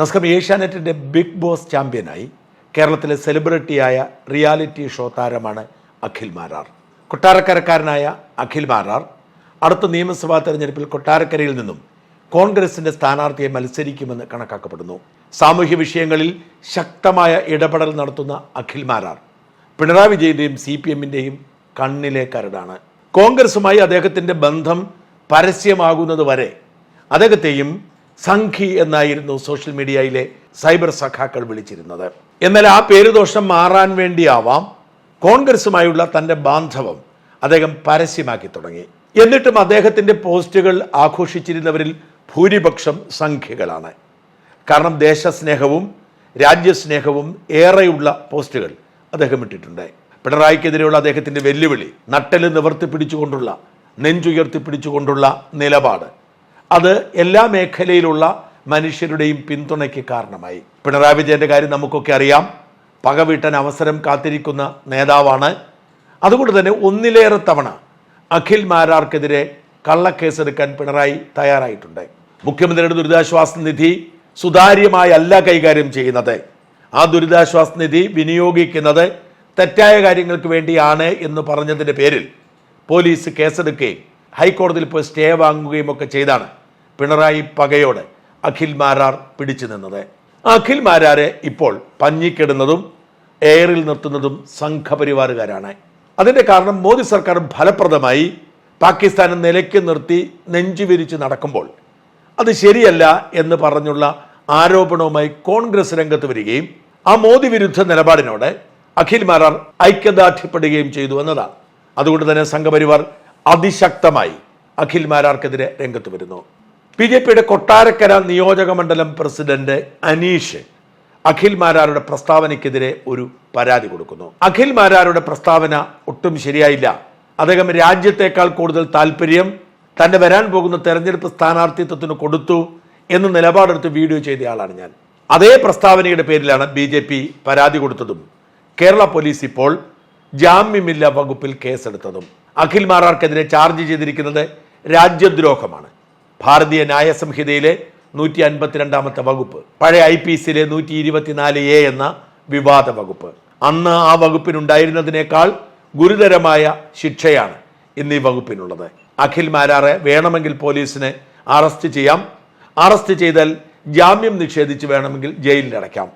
നമസ്കാരം. ഏഷ്യാനെറ്റിന്റെ big boss ചാമ്പ്യനായി കേരളത്തിലെ സെലിബ്രിറ്റിയായ റിയാലിറ്റി ഷോ താരമാണ് അഖിൽ മാരാർ. കൊട്ടാരക്കരക്കാരനായ അഖിൽ മാരാർ അടുത്ത നിയമസഭാ തെരഞ്ഞെടുപ്പിൽ കൊട്ടാരക്കരയിൽ നിന്നും കോൺഗ്രസിന്റെ സ്ഥാനാർത്ഥിയെ മത്സരിക്കുമെന്ന് കണക്കാക്കപ്പെടുന്നു. സാമൂഹ്യ വിഷയങ്ങളിൽ ശക്തമായ ഇടപെടൽ നടത്തുന്ന അഖിൽ മാരാർ പിണറായി വിജയന്റെയും സി പി എമ്മിന്റെയും കണ്ണിലെ കരടാണ്. കോൺഗ്രസുമായി അദ്ദേഹത്തിന്റെ ബന്ധം പരസ്യമാകുന്നത് വരെ അദ്ദേഹത്തെയും സംഘി എന്നായിരുന്നു സോഷ്യൽ മീഡിയയിലെ സൈബർ സഖാക്കൾ വിളിച്ചിരുന്നത്. എന്നാൽ ആ പേരുദോഷം മാറാൻ വേണ്ടിയാവാം കോൺഗ്രസുമായുള്ള തന്റെ ബാന്ധവം അദ്ദേഹം പരസ്യമാക്കി തുടങ്ങി. എന്നിട്ടും അദ്ദേഹത്തിന്റെ പോസ്റ്റുകൾ ആഘോഷിച്ചിരുന്നവരിൽ ഭൂരിപക്ഷം സംഖ്യകളാണ് കാരണം ദേശസ്നേഹവും രാജ്യസ്നേഹവും ഏറെയുള്ള പോസ്റ്റുകൾ അദ്ദേഹം ഇട്ടിട്ടുണ്ട്. പിണറായിക്കെതിരെയുള്ള അദ്ദേഹത്തിന്റെ വെല്ലുവിളി നട്ടൽ നിവർത്തി പിടിച്ചുകൊണ്ടുള്ള നെഞ്ചുയർത്തി പിടിച്ചുകൊണ്ടുള്ള നിലപാട് അത് എല്ലാ മേഖലയിലുള്ള മനുഷ്യരുടെയും പിന്തുണയ്ക്ക് കാരണമായി. പിണറായി വിജയന്റെ കാര്യം നമുക്കൊക്കെ അറിയാം. പകവീട്ടൻ അവസരം കാത്തിരിക്കുന്ന നേതാവാണ്. അതുകൊണ്ട് തന്നെ ഒന്നിലേറെ തവണ അഖിൽ മാരാർക്കെതിരെ കള്ളക്കേസെടുക്കാൻ പിണറായി തയ്യാറായിട്ടുണ്ട്. മുഖ്യമന്ത്രിയുടെ ദുരിതാശ്വാസ നിധി സുതാര്യമായല്ല കൈകാര്യം ചെയ്യുന്നത്. ആ ദുരിതാശ്വാസ നിധി വിനിയോഗിക്കുന്നത് തെറ്റായ കാര്യങ്ങൾക്ക് വേണ്ടിയാണ് എന്ന് പറഞ്ഞതിന്റെ പേരിൽ പോലീസ് കേസെടുക്കുകയും ഹൈക്കോടതിയിൽ പോയി സ്റ്റേ വാങ്ങുകയും ഒക്കെ ചെയ്താണ്. പിണറായി പകയോടെ അഖിൽ മാരാർ പിടിച്ചു നിന്നത്. അഖിൽ മാരാരെ ഇപ്പോൾ പഞ്ഞിക്കിടുന്നതും എയറിൽ നിർത്തുന്നതും സംഘപരിവാറുകാരാണ്. അതിന്റെ കാരണം മോദി സർക്കാർ ഫലപ്രദമായി പാകിസ്ഥാനെ നിലയ്ക്ക് നിർത്തി നെഞ്ചുവിരിച്ച് നടക്കുമ്പോൾ അത് ശരിയല്ല എന്ന് പറഞ്ഞുള്ള ആരോപണവുമായി കോൺഗ്രസ് രംഗത്ത് വരികയും ആ മോദി വിരുദ്ധ നിലപാടിനോട് അഖിൽ മാരാർ ഐക്യദാർഢ്യപ്പെടുകയും ചെയ്തു എന്നതാണ്. അതുകൊണ്ട് തന്നെ സംഘപരിവാർ അതിശക്തമായി അഖിൽ മാരാർക്കെതിരെ രംഗത്ത് വരുന്നു. ബി ജെ പിയുടെ കൊട്ടാരക്കര നിയോജക മണ്ഡലം പ്രസിഡന്റ് അനീഷ് അഖിൽ മാരാരുടെ പ്രസ്താവനയ്ക്കെതിരെ ഒരു പരാതി കൊടുക്കുന്നു. അഖിൽ മാരാരുടെ പ്രസ്താവന ഒട്ടും ശരിയായില്ല. അദ്ദേഹം രാജ്യത്തേക്കാൾ കൂടുതൽ താല്പര്യം തന്നെ വരാൻ പോകുന്ന തെരഞ്ഞെടുപ്പ് സ്ഥാനാർത്ഥിത്വത്തിന് കൊടുത്തു എന്ന് നിലപാടെടുത്ത് വീഡിയോ ചെയ്തയാളാണ് ഞാൻ. അതേ പ്രസ്താവനയുടെ പേരിലാണ് ബി ജെ പി പരാതി കൊടുത്തതും. കേരള പോലീസ് ഇപ്പോൾ ജാമ്യമില്ല വകുപ്പിൽ കേസെടുത്തതും. അഖിൽ മാരാർക്കെതിരെ ചാർജ് ചെയ്തിരിക്കുന്നത് രാജ്യദ്രോഹമാണ്. ഭാരതീയ ന്യായ സംഹിതയിലെ നൂറ്റി അൻപത്തിരണ്ടാമത്തെ വകുപ്പ് പഴയ ഐ പി സിയിലെ നൂറ്റി ഇരുപത്തിനാല് എ എന്ന വിവാദ വകുപ്പ്. അന്ന് ആ വകുപ്പിനുണ്ടായിരുന്നതിനേക്കാൾ ഗുരുതരമായ ശിക്ഷയാണ് ഇന്ന് ഈ വകുപ്പിനുള്ളത്. അഖിൽ മാരാറെ വേണമെങ്കിൽ പോലീസിനെ അറസ്റ്റ് ചെയ്യാം. അറസ്റ്റ് ചെയ്താൽ ജാമ്യം നിഷേധിച്ച് വേണമെങ്കിൽ ജയിലിൽ അടയ്ക്കാം.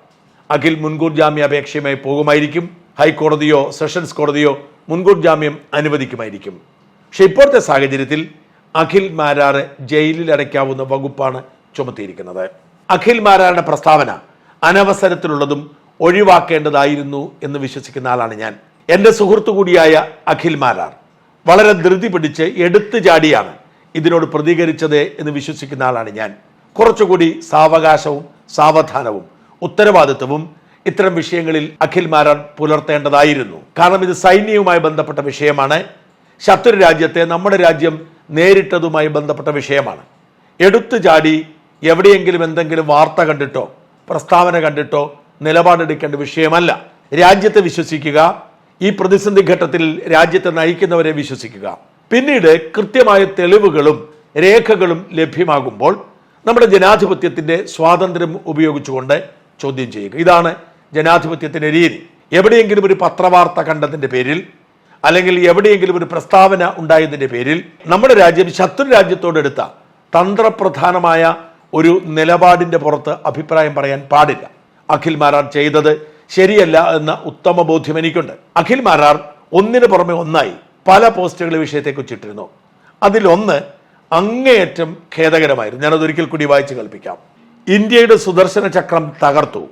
അഖിൽ മുൻകൂർ ജാമ്യാപേക്ഷയുമായി പോകുമായിരിക്കും. ഹൈക്കോടതിയോ സെഷൻസ് കോടതിയോ മുൻകൂർ ജാമ്യം അനുവദിക്കുമായിരിക്കും. പക്ഷെ ഇപ്പോഴത്തെ സാഹചര്യത്തിൽ അഖിൽ മാരാറ് ജയിലിൽ അടയ്ക്കാവുന്ന വകുപ്പാണ് ചുമത്തിയിരിക്കുന്നത്. അഖിൽ മാരാറിന്റെ പ്രസ്താവന അനവസരത്തിലുള്ളതും ഒഴിവാക്കേണ്ടതായിരുന്നു എന്ന് വിശ്വസിക്കുന്ന ആളാണ് ഞാൻ. എന്റെ സുഹൃത്തു കൂടിയായ അഖിൽ മാരാർ വളരെ ധൃതി പിടിച്ച് എടുത്തു ചാടിയാണ് ഇതിനോട് പ്രതികരിച്ചത് എന്ന് വിശ്വസിക്കുന്ന ആളാണ് ഞാൻ. കുറച്ചുകൂടി സാവകാശവും സാവധാനവും ഉത്തരവാദിത്വവും ഇത്തരം വിഷയങ്ങളിൽ അഖിൽ മാരാർ പുലർത്തേണ്ടതായിരുന്നു. കാരണം ഇത് സൈന്യവുമായി ബന്ധപ്പെട്ട വിഷയമാണ്. ശത്രു രാജ്യത്തെ നമ്മുടെ രാജ്യം നേരിട്ടതുമായി ബന്ധപ്പെട്ട വിഷയമാണ്. എടുത്തു ചാടി എവിടെയെങ്കിലും എന്തെങ്കിലും വാർത്ത കണ്ടിട്ടോ പ്രസ്താവന കണ്ടിട്ടോ നിലപാടെടുക്കേണ്ട വിഷയമല്ല. രാജ്യത്തെ വിശ്വസിക്കുക ഈ പ്രതിസന്ധി ഘട്ടത്തിൽ രാജ്യത്തെ നയിക്കുന്നവരെ വിശ്വസിക്കുക. പിന്നീട് കൃത്യമായ തെളിവുകളും രേഖകളും ലഭ്യമാകുമ്പോൾ നമ്മുടെ ജനാധിപത്യത്തിന്റെ സ്വാതന്ത്ര്യം ഉപയോഗിച്ചുകൊണ്ട് ചോദ്യം ചെയ്യുക. ഇതാണ് ജനാധിപത്യത്തിന്റെ രീതി. എവിടെയെങ്കിലും ഒരു പത്രവാർത്ത കണ്ടതിന്റെ പേരിൽ അല്ലെങ്കിൽ എവിടെയെങ്കിലും ഒരു പ്രസ്താവന ഉണ്ടായതിന്റെ പേരിൽ നമ്മുടെ രാജ്യം ശത്രു രാജ്യത്തോടെടുത്ത തന്ത്രപ്രധാനമായ ഒരു നിലപാടിന്റെ പുറത്ത് അഭിപ്രായം പറയാൻ പാടില്ല. അഖിൽ മാരാർ ചെയ്തത് ശരിയല്ല എന്ന ഉത്തമ ബോധ്യം എനിക്കുണ്ട്. അഖിൽ മാരാർ ഒന്നിനു പുറമെ ഒന്നായി പല പോസ്റ്റുകൾ വിഷയത്തെ വിഷയത്തെക്കുറിച്ച് ഇട്ടിരുന്നു. അതിലൊന്ന് അങ്ങേയറ്റം ഖേദകരമായിരുന്നു. ഞാനത് ഒരിക്കൽ കൂടി വായിച്ചു കൽപ്പിക്കാം ഇന്ത്യയുടെ സുദർശന ചക്രം തകർത്തു.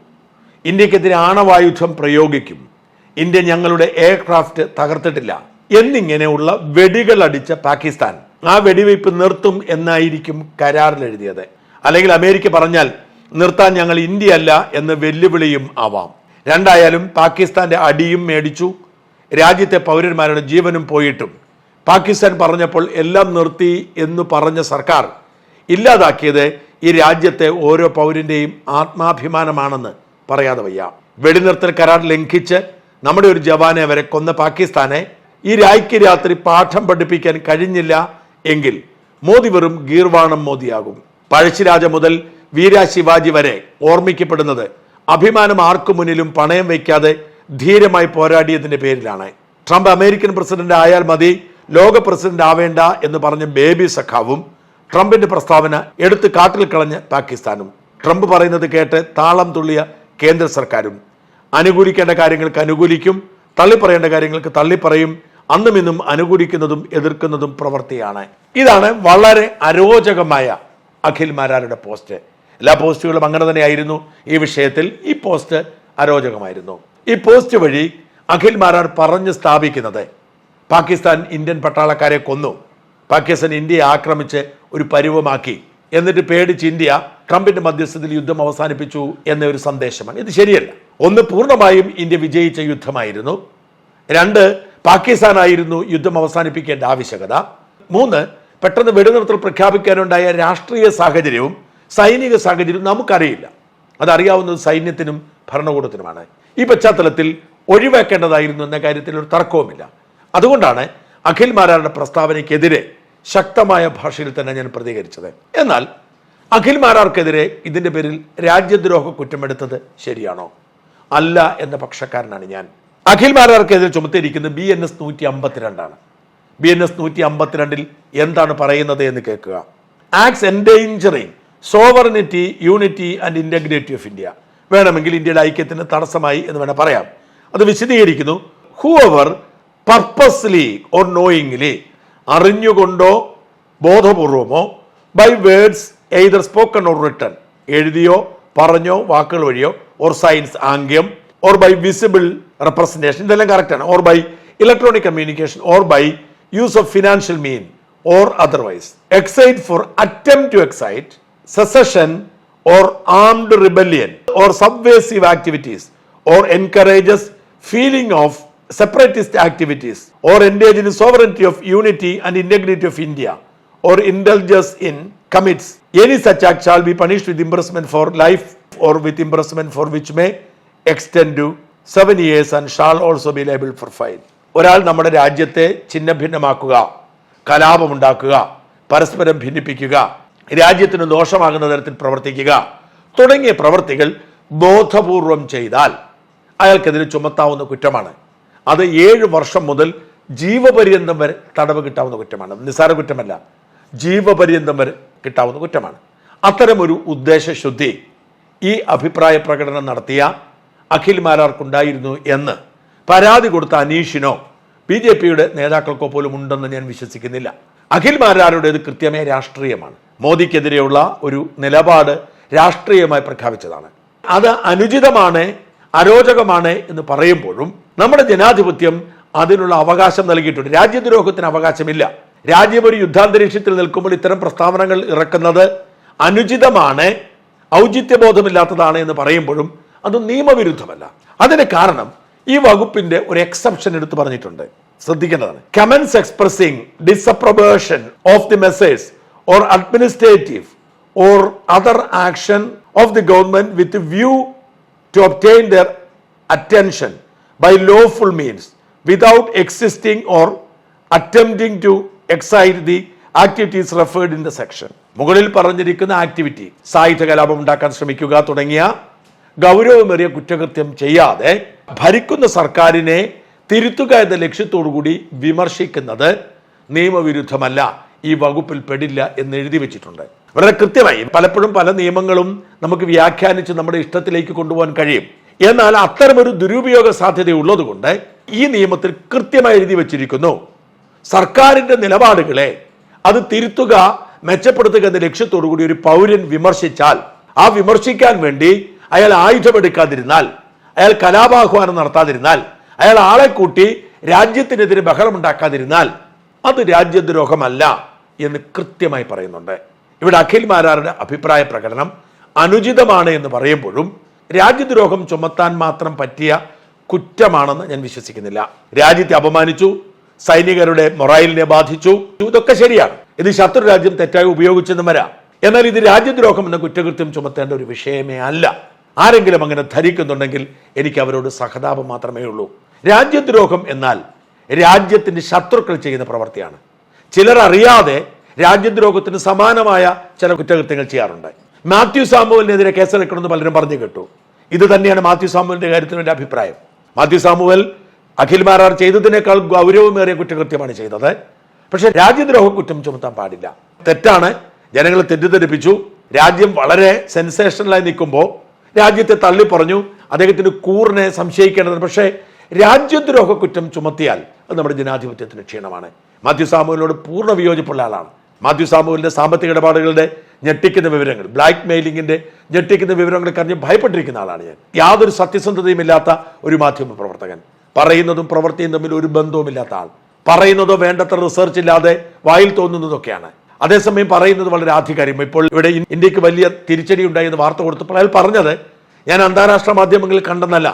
ഇന്ത്യക്കെതിരെ ആണവായുധം പ്രയോഗിക്കും. ഇന്ത്യ ഞങ്ങളുടെ എയർക്രാഫ്റ്റ് തകർത്തിട്ടില്ല. എന്നിങ്ങനെയുള്ള വെടികൾ അടിച്ച പാകിസ്ഥാൻ. ആ വെടിവയ്പ് നിർത്തും എന്നായിരിക്കും കരാറിൽ എഴുതിയത് അല്ലെങ്കിൽ അമേരിക്ക പറഞ്ഞാൽ നിർത്താൻ ഞങ്ങൾ ഇന്ത്യ അല്ല എന്ന് വെല്ലുവിളിയും ആവാം. രണ്ടായാലും പാകിസ്ഥാന്റെ അടിയും മേടിച്ചു. രാജ്യത്തെ പൗരന്മാരുടെ ജീവനും പോയിട്ടും. പാകിസ്ഥാൻ പറഞ്ഞപ്പോൾ എല്ലാം നിർത്തി എന്ന് പറഞ്ഞ സർക്കാർ ഇല്ലാതാക്കിയത് ഈ രാജ്യത്തെ ഓരോ പൗരന്റെയും ആത്മാഭിമാനമാണെന്ന് പറയാതെ വയ്യ. വെടിനിർത്തൽ കരാർ ലംഘിച്ച് നമ്മുടെ ഒരു ജവാനെ വരെ കൊന്ന പാകിസ്ഥാനെ ഈ രായ്ക്ക് രാത്രി പാഠം പഠിപ്പിക്കാൻ കഴിഞ്ഞില്ല എങ്കിൽ മോദി വെറും ഗീർവാണം മോദിയാകും. പഴശ്ശിരാജ മുതൽ വീര ശിവാജി വരെ ഓർമ്മിക്കപ്പെടുന്നത് അഭിമാനം ആർക്കു മുന്നിലും പണയം വയ്ക്കാതെ ധീരമായി പോരാടിയതിന്റെ പേരിലാണ്. ട്രംപ് അമേരിക്കൻ പ്രസിഡന്റ് ആയാൽ മതി ലോക പ്രസിഡന്റ് ആവേണ്ട എന്ന് പറഞ്ഞ ബേബി സഖാവും ട്രംപിന്റെ പ്രസ്താവന എടുത്ത് കാട്ടിൽ കളഞ്ഞ് പാകിസ്ഥാനും. ട്രംപ് പറയുന്നത് കേട്ട് താളം തുള്ളിയ കേന്ദ്ര സർക്കാരും അനുകൂലിക്കേണ്ട കാര്യങ്ങൾക്ക് അനുകൂലിക്കും തള്ളിപ്പറയേണ്ട കാര്യങ്ങൾക്ക് തള്ളിപ്പറയും അന്നും ഇന്നും അനുകൂലിക്കുന്നതും എതിർക്കുന്നതും പ്രവൃത്തിയാണ്. ഇതാണ് വളരെ അരോചകമായ അഖിൽ മാരാരുടെ പോസ്റ്റ്. എല്ലാ പോസ്റ്റുകളും അങ്ങനെ തന്നെയായിരുന്നു. ഈ വിഷയത്തിൽ ഈ പോസ്റ്റ് അരോചകമായിരുന്നു. ഈ പോസ്റ്റ് വഴി അഖിൽ മാരാർ പറഞ്ഞ് സ്ഥാപിക്കുന്നത് പാകിസ്ഥാൻ ഇന്ത്യൻ പട്ടാളക്കാരെ കൊന്നു. പാകിസ്ഥാൻ ഇന്ത്യയെ ആക്രമിച്ച് ഒരു പരുവമാക്കി. എന്നിട്ട് പേടിച്ച് ഇന്ത്യ ട്രംപിന്റെ മധ്യസ്ഥതയിൽ യുദ്ധം അവസാനിപ്പിച്ചു എന്നൊരു സന്ദേശമാണ്. ഇത് ശരിയല്ല. ഒന്ന് പൂർണമായും ഇന്ത്യ വിജയിച്ച യുദ്ധമായിരുന്നു. രണ്ട് പാകിസ്ഥാനായിരുന്നു യുദ്ധം അവസാനിപ്പിക്കേണ്ട ആവശ്യകത. മൂന്ന് പെട്ടെന്ന് വെടിനിർത്തൽ പ്രഖ്യാപിക്കാനുണ്ടായ രാഷ്ട്രീയ സാഹചര്യവും സൈനിക സാഹചര്യവും നമുക്കറിയില്ല. അതറിയാവുന്നത് സൈന്യത്തിനും ഭരണകൂടത്തിനുമാണ്. ഈ പശ്ചാത്തലത്തിൽ ഒഴിവാക്കേണ്ടതായിരുന്നു എന്ന കാര്യത്തിൽ ഒരു തർക്കവുമില്ല. അതുകൊണ്ടാണ് അഖിൽ മാരാരുടെ പ്രസ്താവനയ്ക്കെതിരെ ശക്തമായ ഭാഷയിൽ തന്നെ ഞാൻ പ്രതികരിച്ചത്. എന്നാൽ അഖിൽ മാരാർക്കെതിരെ ഇതിന്റെ പേരിൽ രാജ്യദ്രോഹ കുറ്റമെടുത്തത് ശരിയാണോ? അല്ല എന്ന പക്ഷക്കാരനാണ് ഞാൻ. അഖിൽ മാരാർക്കെതിരെ ചുമത്തിയിരിക്കുന്നത് ബി എൻ എസ് നൂറ്റി അമ്പത്തിരണ്ടാണ് ബി എൻ എസ് നൂറ്റി അമ്പത്തിരണ്ടിൽ എന്താണ് പറയുന്നത് എന്ന് കേൾക്കുക. Acts endangering sovereignty unity and integrity of India വേണമെങ്കിൽ ഇന്ത്യയുടെ ഐക്യത്തിന് തടസ്സമായി എന്ന് വേണം പറയാം. അത് വിശദീകരിക്കുന്നു. ഹൂവർ പർപ്പസ്ലി ഓർ നോയിങ്ലി അറിഞ്ഞുകൊണ്ടോ ബോധപൂർവമോ by words either spoken or written എഴുതിയോ പറഞ്ഞോ വാക്കുകൾ വഴിയോ ഓർ സയൻസ് ആംഗ്യം ഓർ ബൈ വിസിബിൾ റെപ്രസെന്റേഷൻ ഇതെല്ലാം കറക്റ്റാണ് or by electronic communication or by use of financial mean or otherwise excite for attempt to excite secession or armed rebellion or subversive activities or encourages feeling of separatist activities or engage in sovereignty of unity and integrity of India or indulges in commits. Any such act shall be punished with imprisonment for life or with imprisonment for which may extend to seven years and shall also be liable for fine ഒരാൾ നമ്മുടെ രാജ്യത്തെ ഛിന്ന ഭിന്നമാക്കുക കലാപമുണ്ടാക്കുക പരസ്പരം ഭിന്നിപ്പിക്കുക രാജ്യത്തിന് ദോഷമാകുന്ന തരത്തിൽ പ്രവർത്തിക്കുക തുടങ്ങിയ പ്രവർത്തികൾ ബോധപൂർവം ചെയ്താൽ അയാൾക്കെതിരെ ചുമത്താവുന്ന കുറ്റമാണ്. അത് ഏഴ് വർഷം മുതൽ ജീവപര്യന്തം വരെ തടവ് കിട്ടാവുന്ന കുറ്റമാണ്. നിസ്സാര കുറ്റമല്ല. ജീവപര്യന്തം വരെ കിട്ടാവുന്ന കുറ്റമാണ്. അത്തരമൊരു ഉദ്ദേശശുദ്ധി ഈ അഭിപ്രായ പ്രകടനം നടത്തിയ അഖിൽ മാരാർക്കുണ്ടായിരുന്നു എന്ന് പരാതി കൊടുത്ത അനീഷിനോ ബി ജെ പിയുടെ നേതാക്കൾക്കോ പോലും ഉണ്ടെന്ന് ഞാൻ വിശ്വസിക്കുന്നില്ല. അഖിൽ മാരാരുടേത് കൃത്യമായ രാഷ്ട്രീയമാണ്. മോദിക്കെതിരെയുള്ള ഒരു നിലപാട് രാഷ്ട്രീയമായി പ്രഖ്യാപിച്ചതാണ്. അത് അനുചിതമാണ് അരോചകമാണ് എന്ന് പറയുമ്പോഴും നമ്മുടെ ജനാധിപത്യം അതിനുള്ള അവകാശം നൽകിയിട്ടുണ്ട്. രാജ്യദ്രോഹത്തിന് അവകാശമില്ല. രാജ്യം ഒരു യുദ്ധാന്തരീക്ഷത്തിൽ നിൽക്കുമ്പോൾ ഇത്തരം പ്രസ്താവനകൾ ഇറക്കുന്നത് അനുചിതമാണ് ഔചിത്യബോധമില്ലാത്തതാണ് എന്ന് പറയുമ്പോഴും അത് നിയമവിരുദ്ധമല്ല. അതിന് കാരണം ഈ വകുപ്പിന്റെ ഒരു എക്സെപ്ഷൻ എടുത്തു പറഞ്ഞിട്ടുണ്ട്. ശ്രദ്ധിക്കേണ്ടതാണ്. Comments expressing disapprobation of the message or administrative or other action of the government with view to obtain their attention by lawful means without existing or attempting to the activities referred in the section. മുകളിൽ പറഞ്ഞിരിക്കുന്ന activity സായുധ കലാപം ഉണ്ടാക്കാൻ ശ്രമിക്കുക തുടങ്ങിയ ഗൗരവമേറിയ കുറ്റകൃത്യം ചെയ്യാതെ ഭരിക്കുന്ന സർക്കാരിനെ തിരുത്തുക എന്ന ലക്ഷ്യത്തോടുകൂടി വിമർശിക്കുന്നത് നിയമവിരുദ്ധമല്ല ഈ വകുപ്പിൽ പെടില്ല എന്ന് എഴുതി വെച്ചിട്ടുണ്ട്. വളരെ കൃത്യമായി പലപ്പോഴും പല നിയമങ്ങളും നമുക്ക് വ്യാഖ്യാനിച്ച് നമ്മുടെ ഇഷ്ടത്തിലേക്ക് കൊണ്ടുപോകാൻ കഴിയും. എന്നാൽ അത്തരമൊരു ദുരുപയോഗ സാധ്യത ഉള്ളതുകൊണ്ട് ഈ നിയമത്തിൽ കൃത്യമായി എഴുതി വച്ചിരിക്കുന്നു. സർക്കാരിന്റെ നിലപാടുകളെ അത് തിരുത്തുക മെച്ചപ്പെടുത്തുക എന്ന ലക്ഷ്യത്തോടു കൂടി ഒരു പൗരൻ വിമർശിച്ചാൽ ആ വിമർശിക്കാൻ വേണ്ടി അയാൾ ആയുധമെടുക്കാതിരുന്നാൽ അയാൾ കലാപാഹ്വാനം നടത്താതിരുന്നാൽ അയാൾ ആളെ കൂട്ടി രാജ്യത്തിനെതിരെ ബഹളമുണ്ടാക്കാതിരുന്നാൽ അത് രാജ്യദ്രോഹമല്ല എന്ന് കൃത്യമായി പറയുന്നുണ്ട്. ഇവിടെ അഖിൽ മാരാരുടെ അഭിപ്രായ പ്രകടനം അനുചിതമാണ് എന്ന് പറയുമ്പോഴും രാജ്യദ്രോഹം ചുമത്താൻ മാത്രം പറ്റിയ കുറ്റമാണെന്ന് ഞാൻ വിശ്വസിക്കുന്നില്ല. രാജ്യത്തെ അപമാനിച്ചു സൈനികരുടെ മൊറൈലിനെ ബാധിച്ചു. ഇതൊക്കെ ശരിയാണ്. ഇത് ശത്രു രാജ്യം തെറ്റായി ഉപയോഗിച്ചെന്നും വരാം. എന്നാൽ ഇത് രാജ്യദ്രോഹം എന്ന കുറ്റകൃത്യം ചുമത്തേണ്ട ഒരു വിഷയമേ അല്ല. ആരെങ്കിലും അങ്ങനെ ധരിക്കുന്നുണ്ടെങ്കിൽ എനിക്ക് അവരോട് സഹതാപം മാത്രമേ ഉള്ളൂ. രാജ്യദ്രോഹം എന്നാൽ രാജ്യത്തിന്റെ ശത്രുക്കൾ ചെയ്യുന്ന പ്രവൃത്തിയാണ് ചിലർ അറിയാതെ രാജ്യദ്രോഹത്തിന് സമാനമായ ചില കുറ്റകൃത്യങ്ങൾ ചെയ്യാറുണ്ട്. മാത്യു സാമുവലിനെതിരെ കേസെടുക്കണമെന്ന് പലരും പറഞ്ഞു കേട്ടു. ഇത് തന്നെയാണ് മാത്യു സാമുവലിന്റെ കാര്യത്തിൽ എന്റെ അഭിപ്രായം. മാത്യു സാമുവൽ അഖിൽ മാരാർ ചെയ്തതിനേക്കാൾ ഗൗരവമേറിയ കുറ്റകൃത്യമാണ് ചെയ്തത്. പക്ഷെ രാജ്യദ്രോഹ കുറ്റം ചുമത്താൻ പാടില്ല. തെറ്റാണ്. ജനങ്ങളെ തെറ്റിദ്ധരിപ്പിച്ചു. രാജ്യം വളരെ സെൻസേഷണലായി നിൽക്കുമ്പോൾ രാജ്യത്തെ തള്ളി പറഞ്ഞു. അദ്ദേഹത്തിന് കൂറിനെ സംശയിക്കേണ്ടത് പക്ഷേ രാജ്യദ്രോഹ കുറ്റം ചുമത്തിയാൽ അത് നമ്മുടെ ജനാധിപത്യത്തിന് ക്ഷീണമാണ്. മാത്യു സാമുവലിനോട് പൂർണ വിയോജിപ്പുള്ള ആളാണ്. മാത്യു സാമുവലിന്റെ സാമ്പത്തിക ഇടപാടുകളുടെ ഞെട്ടിക്കുന്ന വിവരങ്ങൾ ബ്ലാക്ക് മെയിലിംഗിന്റെ ഞെട്ടിക്കുന്ന വിവരങ്ങൾ കറിഞ്ഞ് ഭയപ്പെട്ടിരിക്കുന്ന ആളാണ് ഞാൻ. യാതൊരു സത്യസന്ധതയും ഇല്ലാത്ത ഒരു മാധ്യമ പ്രവർത്തകൻ. പറയുന്നതും പ്രവൃത്തിയും തമ്മിൽ ഒരു ബന്ധവുമില്ലാത്ത ആൾ. പറയുന്നതോ വേണ്ടത്ര റിസർച്ച് ഇല്ലാതെ വായിൽ തോന്നുന്നതൊക്കെയാണ്. അതേസമയം പറയുന്നത് വളരെ ആധികാരികം. ഇപ്പോൾ ഇവിടെ ഇന്ത്യയ്ക്ക് വലിയ തിരിച്ചടി ഉണ്ടായി എന്ന് വാർത്ത കൊടുത്തപ്പോൾ അയാൾ പറഞ്ഞത് ഞാൻ അന്താരാഷ്ട്ര മാധ്യമങ്ങളിൽ കണ്ടെന്നല്ല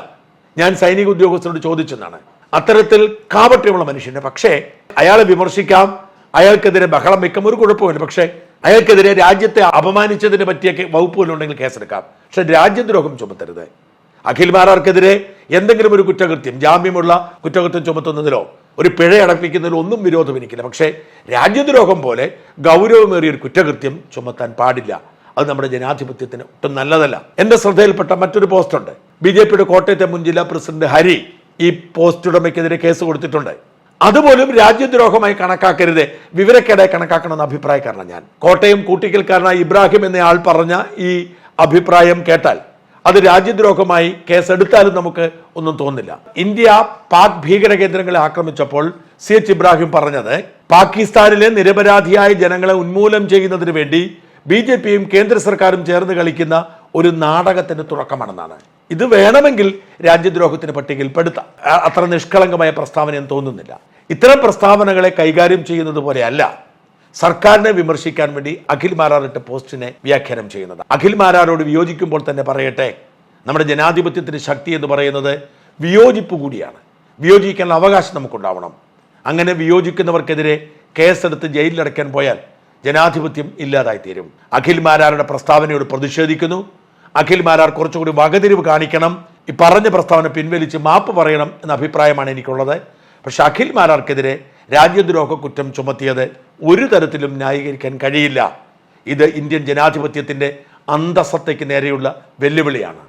ഞാൻ സൈനിക ഉദ്യോഗസ്ഥരോട് ചോദിച്ചെന്നാണ്. അത്തരത്തിൽ കാപട്യമുള്ള മനുഷ്യന്. പക്ഷേ അയാളെ വിമർശിക്കാം അയാൾക്കെതിരെ ബഹളം വെക്കാം ഒരു കുഴപ്പമില്ല പക്ഷേ അയാൾക്കെതിരെ രാജ്യത്തെ അപമാനിച്ചതിനെ പറ്റിയൊക്കെ വകുപ്പുകളുണ്ടെങ്കിൽ കേസെടുക്കാം. പക്ഷെ രാജ്യദ്രോഹം ചുമത്തരുത്. അഖിൽ മാരാർക്കെതിരെ എന്തെങ്കിലും ഒരു കുറ്റകൃത്യം ജാമ്യമുള്ള കുറ്റകൃത്യം ചുമത്തുന്നതിലോ ഒരു പിഴ അടപ്പിക്കുന്നതിലോ ഒന്നും വിരോധം എനിക്കില്ല പക്ഷേ രാജ്യദ്രോഹം പോലെ ഗൗരവമേറിയ ഒരു കുറ്റകൃത്യം ചുമത്താൻ പാടില്ല. അത് നമ്മുടെ ജനാധിപത്യത്തിന് ഒട്ടും നല്ലതല്ല. എന്റെ ശ്രദ്ധയിൽപ്പെട്ട മറ്റൊരു പോസ്റ്റുണ്ട്. ബി ജെ പിയുടെ കോട്ടയത്തെ മുൻ ജില്ലാ പ്രസിഡന്റ് ഹരി ഈ പോസ്റ്റ് ഉടമയ്ക്കെതിരെ കേസ് കൊടുത്തിട്ടുണ്ട്. അതുപോലും രാജ്യദ്രോഹമായി കണക്കാക്കരുത് വിവരക്കേടെ കണക്കാക്കണമെന്ന അഭിപ്രായക്കാരനാണ് ഞാൻ. കോട്ടയം കൂട്ടിക്കൽക്കാരനായ ഇബ്രാഹിം എന്നയാൾ പറഞ്ഞ ഈ അഭിപ്രായം കേട്ടാൽ അത് രാജ്യദ്രോഹമായി കേസെടുത്താലും നമുക്ക് ഒന്നും തോന്നില്ല. ഇന്ത്യ പാക് ഭീകര കേന്ദ്രങ്ങളെ ആക്രമിച്ചപ്പോൾ സി എച്ച് ഇബ്രാഹിം പറഞ്ഞത് പാകിസ്ഥാനിലെ നിരപരാധിയായ ജനങ്ങളെ ഉന്മൂലം ചെയ്യുന്നതിന് വേണ്ടി ബി ജെ പിയും കേന്ദ്ര സർക്കാരും ചേർന്ന് കളിക്കുന്ന ഒരു നാടകത്തിന് തുടക്കമാണെന്നാണ്. ഇത് വേണമെങ്കിൽ രാജ്യദ്രോഹത്തിന് പട്ടികയിൽ പെടുത്താം അത്ര നിഷ്കളങ്കമായ പ്രസ്താവന തോന്നുന്നില്ല. ഇത്തരം പ്രസ്താവനകളെ കൈകാര്യം ചെയ്യുന്നത് പോലെയല്ല. സർക്കാരിനെ വിമർശിക്കാൻ വേണ്ടി അഖിൽ മാരാറിട്ട പോസ്റ്റിനെ വ്യാഖ്യാനം ചെയ്യുന്നത്. അഖിൽ മാരാരോട് വിയോജിക്കുമ്പോൾ തന്നെ പറയട്ടെ നമ്മുടെ ജനാധിപത്യത്തിന്റെ ശക്തി എന്ന് പറയുന്നത് വിയോജിപ്പ് കൂടിയാണ്. വിയോജിക്കാനുള്ള അവകാശം നമുക്കുണ്ടാവണം. അങ്ങനെ വിയോജിക്കുന്നവർക്കെതിരെ കേസെടുത്ത് ജയിലിലടയ്ക്കാൻ പോയാൽ ജനാധിപത്യം ഇല്ലാതായി തീരും അഖിൽ മാരാരുടെ പ്രസ്താവനയോട് പ്രതിഷേധിക്കുന്നു. അഖിൽ മാരാർ കുറച്ചുകൂടി വകതിരിവ് കാണിക്കണം. ഈ പറഞ്ഞ പ്രസ്താവന പിൻവലിച്ച് മാപ്പ് പറയണം എന്ന അഭിപ്രായമാണ് എനിക്കുള്ളത്. പക്ഷെ അഖിൽ മാരാർക്കെതിരെ രാജ്യദ്രോഹ കുറ്റം ചുമത്തിയത് ഒരു തരത്തിലും ന്യായീകരിക്കാൻ കഴിയില്ല. ഇത് ഇന്ത്യൻ ജനാധിപത്യത്തിന്റെ അന്തസത്തയ്ക്ക് നേരെയുള്ള വെല്ലുവിളിയാണ്.